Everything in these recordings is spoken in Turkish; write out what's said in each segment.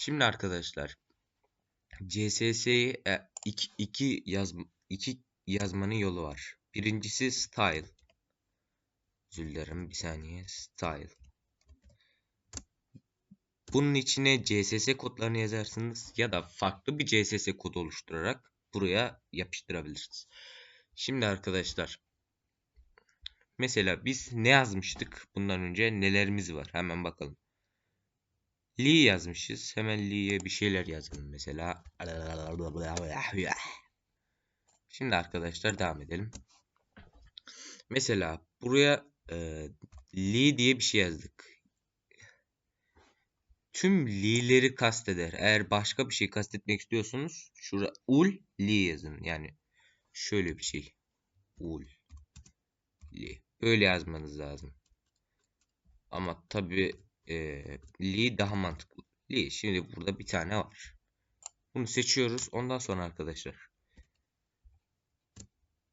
Şimdi arkadaşlar CSS'yi e, iki, iki, yaz, iki yazmanın yolu var. Birincisi style. Özür dilerim bir saniye. Style. Bunun içine CSS kodlarını yazarsınız ya da farklı bir CSS kodu oluşturarak buraya yapıştırabilirsiniz. Şimdi arkadaşlar mesela biz ne yazmıştık bundan önce nelerimiz var hemen bakalım. Lee yazmışız. Hemen Lee'ye bir şeyler yazalım mesela. Şimdi arkadaşlar devam edelim. Mesela buraya e, Lee diye bir şey yazdık. Tüm Lee'leri kasteder. Eğer başka bir şey kastetmek istiyorsanız şurada ul Lee yazın. Yani şöyle bir şey. Ul Lee. Böyle yazmanız lazım. Ama tabi e, Lee daha mantıklı. Lee şimdi burada bir tane var. Bunu seçiyoruz. Ondan sonra arkadaşlar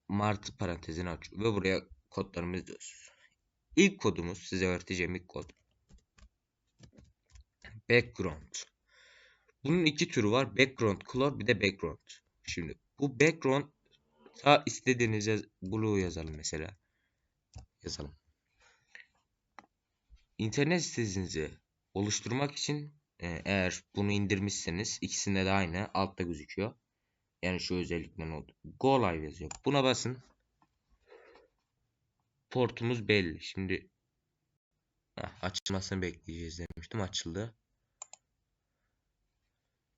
Martı parantezini aç ve buraya kodlarımızı diyoruz. İlk kodumuz size öğreteceğim ilk kod. Background. Bunun iki türü var. Background color bir de background. Şimdi bu background ta istediğiniz yaz blue yazalım mesela. Yazalım. İnternet sitenizi oluşturmak için e, eğer bunu indirmişseniz ikisinde de aynı altta gözüküyor. Yani şu özellikten oldu. Go live yazıyor. Buna basın. Portumuz belli. Şimdi heh, açılmasını bekleyeceğiz demiştim. Açıldı.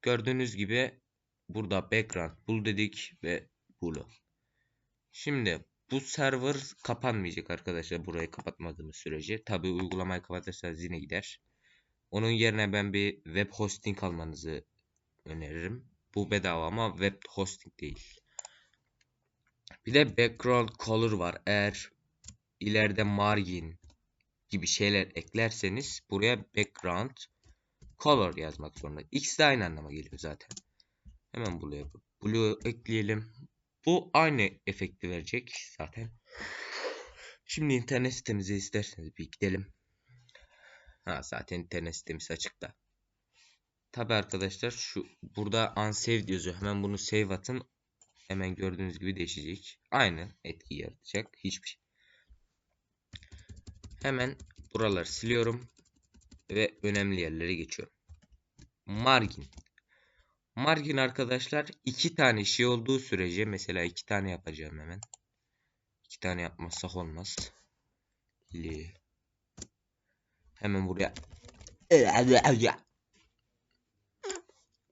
Gördüğünüz gibi burada background bul dedik ve bulu. Şimdi bu server kapanmayacak arkadaşlar burayı kapatmadığımız sürece. Tabi uygulamayı kapatırsanız yine gider. Onun yerine ben bir web hosting almanızı öneririm. Bu bedava ama web hosting değil. Bir de background color var. Eğer ileride margin gibi şeyler eklerseniz buraya background color yazmak zorunda. X de aynı anlama geliyor zaten. Hemen buraya blue ekleyelim. Bu aynı efekti verecek zaten. Şimdi internet sitemize isterseniz bir gidelim. Ha zaten internet sitemiz açıkta. Tabi arkadaşlar şu burada unsaved yazıyor. Hemen bunu save atın. Hemen gördüğünüz gibi değişecek. Aynı etki yaratacak. Hiçbir şey. Hemen buraları siliyorum. Ve önemli yerlere geçiyorum. Margin. Margin arkadaşlar iki tane şey olduğu sürece mesela iki tane yapacağım hemen. İki tane yapmazsak olmaz. Li. Hemen buraya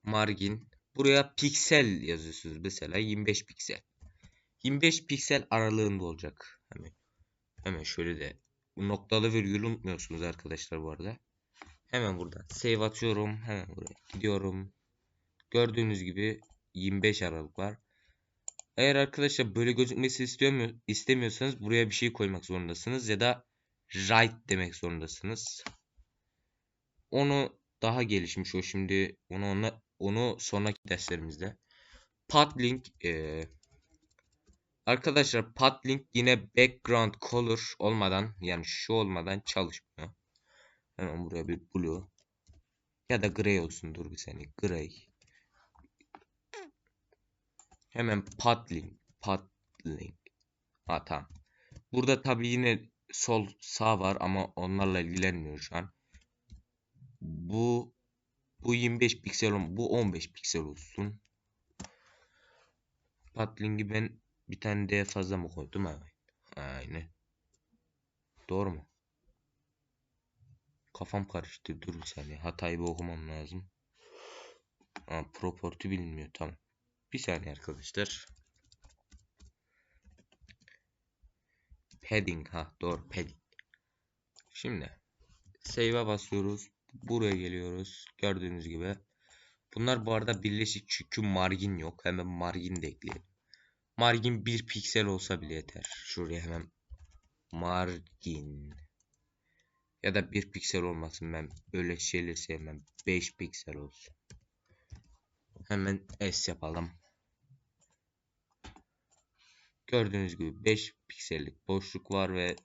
margin buraya piksel yazıyorsunuz mesela 25 piksel. 25 piksel aralığında olacak. Hemen hemen şöyle de noktalı virgül unutmuyorsunuz arkadaşlar bu arada. Hemen burada save atıyorum. Hemen buraya gidiyorum. Gördüğünüz gibi 25 Aralık var. Eğer arkadaşlar böyle gözükmesi istemiyor, istemiyorsanız buraya bir şey koymak zorundasınız ya da right demek zorundasınız. Onu daha gelişmiş o şimdi onu onu, onu sonraki derslerimizde. Padlink e, arkadaşlar Padlink yine background color olmadan yani şu olmadan çalışmıyor. Hemen buraya bir blue ya da gray olsun dur bir saniye gray. Hemen padlink padlink. Ha tamam. Burada tabi yine sol sağ var ama onlarla ilgilenmiyor şu an. Bu bu 25 piksel. Bu 15 piksel olsun. Padlink'i ben bir tane D fazla mı koydum? Aynen. Doğru mu? Kafam karıştı. Dur bir saniye. Hatayı bir okumam lazım. Ha, property bilinmiyor. Tamam. Bir saniye arkadaşlar. Padding. Ha doğru. Padding. Şimdi. Save'a basıyoruz. Buraya geliyoruz. Gördüğünüz gibi. Bunlar bu arada birleşik çünkü margin yok. Hemen margin de ekleyelim. Margin bir piksel olsa bile yeter. Şuraya hemen margin ya da bir piksel olmasın ben böyle şeyleri sevmem. 5 piksel olsun. Hemen S yapalım. Gördüğünüz gibi 5 piksellik boşluk var ve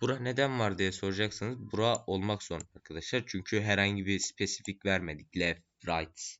Bura neden var diye soracaksanız bura olmak zorunda arkadaşlar. Çünkü herhangi bir spesifik vermedik. Left, right